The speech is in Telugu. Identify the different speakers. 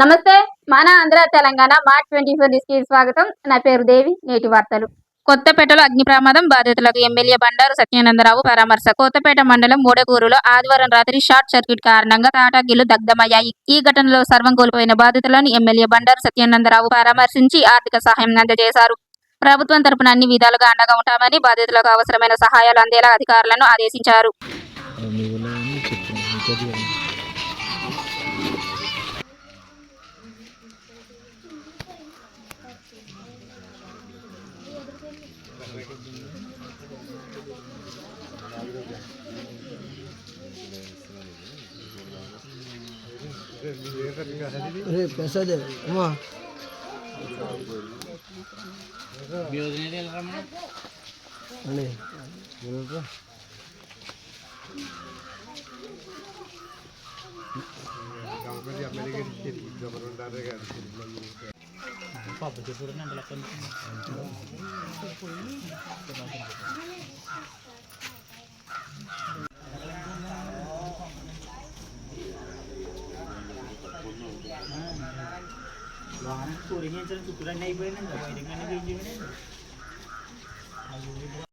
Speaker 1: నమస్తే మన ఆంధ్ర తెలంగాణ మార్చ్ ట్వంటీ ఫోర్కి స్వాగతం. నా పేరు దేవి నేటి వార్తలు. కొత్తపేటలో అగ్ని ప్రమాదం బాధితులకు ఎమ్మెల్యే బండారు సత్యానందరావు పరామర్శ. కొత్తపేట మండలం మూడకూరులో ఆదివారం రాత్రి షార్ట్ సర్క్యూట్ కారణంగా తాటాకిలు దగ్ధమయ్యాయి. ఈ ఘటనలో సర్వం కోల్పోయిన బాధితులను ఎమ్మెల్యే బండారు సత్యానందరావు పరామర్శించి ఆర్థిక సహాయం అందజేశారు. ప్రభుత్వం తరపున అన్ని విధాలుగా అండగా ఉంటామని బాధితులకు అవసరమైన సహాయాలు అందేలా అధికారులను ఆదేశించారు.
Speaker 2: अरे पैसा दे
Speaker 3: वहाँ अरे Apa betul-betulnya belakang? అండి
Speaker 4: వాహనం కూలింగ్ చుట్టూ అయిపోయిందండి బయటకు